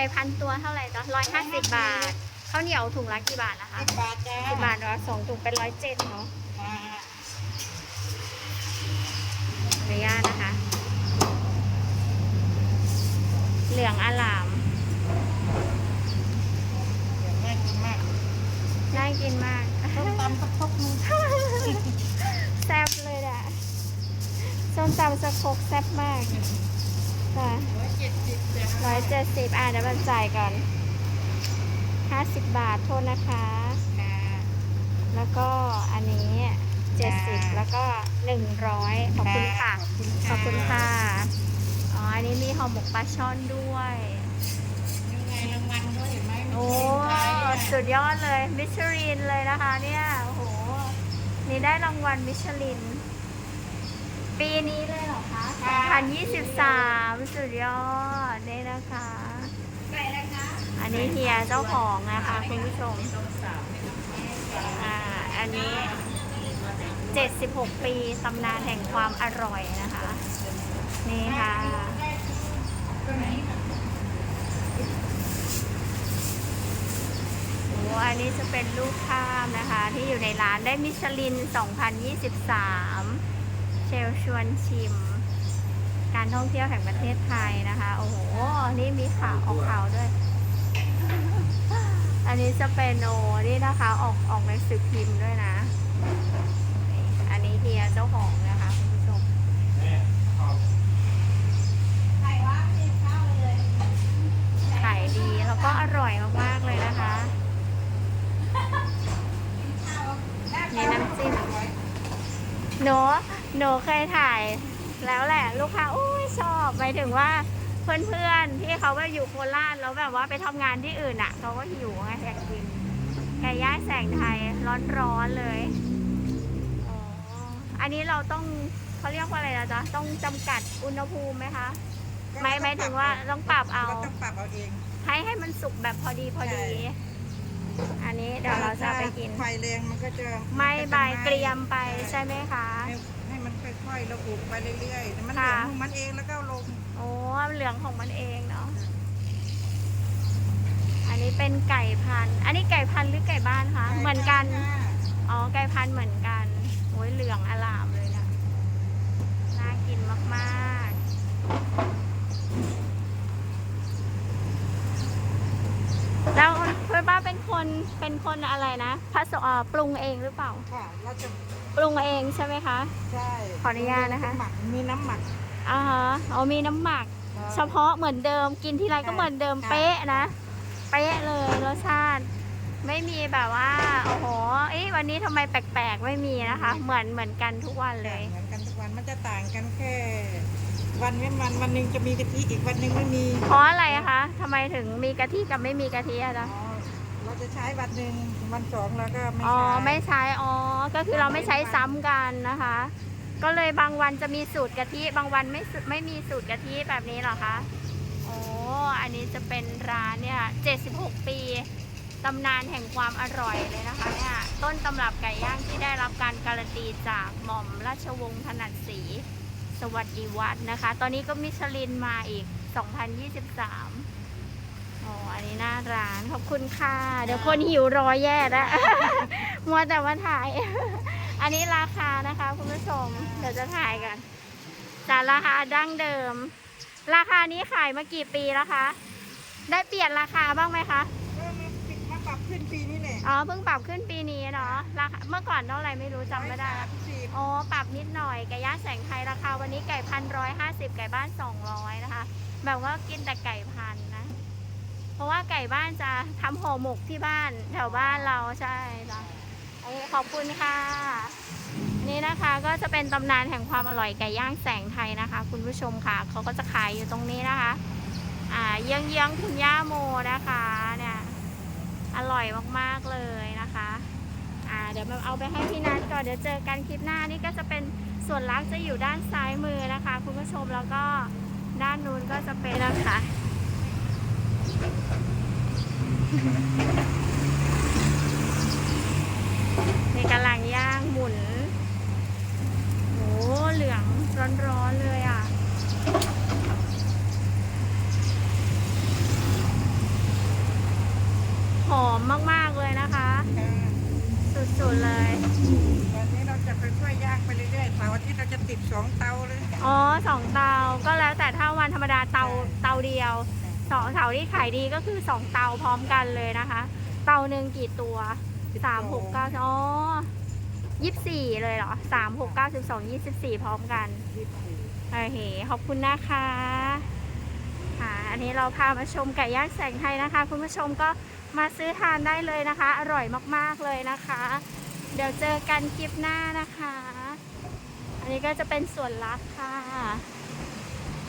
ก่พันตัวเท่าไหร่จ๊ะร้อยห้าสิบบาทข้าวเหนียวถุงละกี่บาทนะคะสิบบาทจ้าสิบบาทเนาะสองถุงเป็นร้อยเจ็ดเนาะมาขออนุญาตนะคะ เหลืองอลามเดี๋ยวแม่กินมากน่ากินมากต้มตำสักพกนึงแซ่บเลยอะส้มตำสะโครกแซ่บมาก ค่ะร้อยเจ็ดสิบจ้าร้อยเจ็ดสิบอะเดี๋ยวมันจ่ายก่อนห้าสิบบาทโทษนะคะค่ะแล้วก็อันนี้เจ็ดสิบค่ะแล้วก็หนึ่งร้อยขอบคุณค่ะ ขอบคุณค่ะ อ๋อ อันนี้มีห่อหมกปลาช่อนด้วยยังไงรางวัลด้วยเห็นไหมโอ้ สุดยอดเลย มิชลินเลยนะคะเนี่ย โอ้โห นี่ได้รางวัลมิชลิน ปีนี้เลยเหรอคะ2023 สุดยอดนี่นะคะไปแล้วคะอันนี้เฮียเจ้าของนะคะคุณผู้ชมอ่าอันนี้ 76 ปีตำนานแห่งความอร่อยนะคะ นี่ค่ะโอ้อันนี้จะเป็นลูกค้ามนะคะ ที่อยู่ในร้านได้มิชลิน 2023 เชลชวนชิม การท่องเที่ยวแห่งประเทศไทยนะคะ โอ้โห นี่มีข่าวออกข่าวด้วย อันนี้จะเป็นโอนี่นะคะ ออกออกในสือพิมพ์ด้วยนะ อันนี้เฮียเจ้าของนะคะคุณผู้ชมใครว่ากินข้าเลยขายดีแล้วก็อร่อยมากๆเลยนะคะนี่น้ำจิ้มหนู หนูเคยถ่ายแล้วแหละ ลูกค้าอุ้ยชอบหมายถึงว่าเพื่อนๆที่เขาว่าอยู่โคราชแล้วแบบว่าไปทำงานที่อื่นอะเขาก็หิวไงอยากกินไก่ย่างแสงไทยร้อนๆเลยอ๋ออันนี้เราต้องเขาเรียกว่าอะไรนะจ๊ะต้องจำกัดอุณหภูมิไหมคะไม่หมายถึงว่าต้องปรับเอาก็ต้องปรับเอาเองให้ให้มันสุกแบบพอดีพอดี อันนี้เดี๋ยวเราจะไปกินไฟแรงมันก็จะไม่ใบายเกรียมไปใช่ไหมคะให้ให้มัน ค่อยๆระอุไปเรื่อยๆแต่มันเหค่ะลืองของมันเองแล้วก็เอาลงโอ้เหลืองของมันเองเนาะ อันนี้เป็นไก่พันธุ์ อันนี้ไก่พันธุ์หรือไก่บ้านคะ เหมือนกัน อ๋อ ไก่พันธุ์เหมือนกันโอ้ยเหลืองอลามเลยนะน่ากินมากๆ แล้วเพื่อนบ้านเป็นคนเป็นคนอะไรนะผสมเอ่อปรุงเองหรือเปล่า ค่ะ เราจะ ปรุงเองใช่ไหมคะ ใช่ขออนุญาตนะคะ หมักมีน้ำหมัก อ่าฮะอ๋อมีน้ำหมัก เฉพาะเหมือนเดิมกินทีไรก็เหมือนเดิมค่ะ เป๊ะนะเป๊ะเลยรสชาติ ไม่มีแบบว่าโอ้โหเอ้ยวันนี้ทำไมแปลกๆไม่มีนะคะ เหมือนเหมือนกันทุกวันเลยเหมือนกันทุกวันมันจะต่างกันแค่ วันเว้นวันวันหนึ่งจะมีกะทิอีกวันหนึ่งไม่มีเพราะอะไรอะคะทำไมถึงมีกะทิกับไม่มีกะทิอะอ๋จ๊ะอ เราจะใช้วันหนึ่งวันสองเราก็ไม่อ๋อ ใช้ไม่ใช้ อ๋อ ก็คือเราไม่ใช้ซ้ำกันนะคะ ก็เลยบางวันจะมีสูตรกะทิ บางวันไม่สุไม่มีสูตรกะทิแบบนี้เหรอคะโอ้อันนี้จะเป็นร้านเนี่ย76 ปีตำนานแห่งความอร่อยเลยนะคะเนี่ยต้นตำรับไก่ย่างที่ได้รับการการันตีจากหม่อมราชวงศ์ถนัดศรีสวัสดีวัฒน์นะคะ ตอนนี้ก็มิชลินมาอีก 2023 อ๋อ อันนี้หน้าร้าน ขอบคุณค่ะ เดี๋ยวคนหิวรอแย่แล้ว มัวแต่มาถ่าย อันนี้ราคานะคะ คุณผู้ชม เดี๋ยวจะถ่ายกันจากราคาดั้งเดิม ราคานี้ขายมากี่ปีแล้วคะ ได้เปลี่ยนราคาบ้างไหมคะก็มาปิดมาปรับขึ้นปีนี้แหละอ๋อ เพิ่งปรับขึ้นปีนี้เนาะ ราคา เมื่อก่อนเท่าไหร่ไม่รู้จำไม่ได้ ร้อยสามสิบอ๋อ ปรับนิดหน่อย ไก่ย่างแสงไทยราคาวันนี้ไก่พันร้อยห้าสิบไก่บ้านสองร้อยนะคะ แบบว่ากินแต่ไก่พันนะเพราะว่า ไก่บ้านจะทำห่อหมกที่บ้านแถวบ้านเราใช่จ้ะโอเคขอบคุณค่ะ นี่นะคะก็จะเป็นตำนานแห่งความอร่อยไก่ย่างแสงไทยนะคะ คุณผู้ชมค่ะเขาก็จะขายอยู่ตรงนี้นะคะอ่าเยื้องเยื้องคุณย่าโมนะคะเนี่ยอร่อยมากๆเลยนะคะอ่าเดี๋ยวมาเอาไปให้พี่นัทก่อนเดี๋ยวเจอกันคลิปหน้านี่ก็จะเป็นส่วนลักจะอยู่ด้านซ้ายมือนะคะ คุณผู้ชมแล้วก็ด้านนู้นก็จะเป็นนะคะ นี่กำลังย่างหมุนโอ้เหลืองร้อนๆเลยอะ หอมมากๆเลยนะคะ สุดๆเลย ตอนนี้เราจะไปช่วยย่างไปเรื่อยๆเสาร์อาทิตย์เราจะติดสองเตาเลย อ๋อสองเตา ก็แล้วแต่ถ้าวันธรรมดาเตาเตาเดียว สองเสาร์ที่ขายดีก็คือสองเตาพร้อมกันเลยนะคะ เตาหนึ่งกี่ตัวสามหกเก้าอ๋อยี่สิบสี่เลยเหรอสามหกเก้าสิบสองยี่สิบสี่พร้อมกันยี่สิบสี่โอเคขอบคุณนะคะค่ะอันนี้เราพามาชมไก่ย่างแสงไทยนะคะ คุณผู้ชมก็มาซื้อทานได้เลยนะคะ อร่อยมากๆเลยนะคะ เดี๋ยวเจอกันคลิปหน้านะคะ อันนี้ก็จะเป็นส่วนลับค่ะ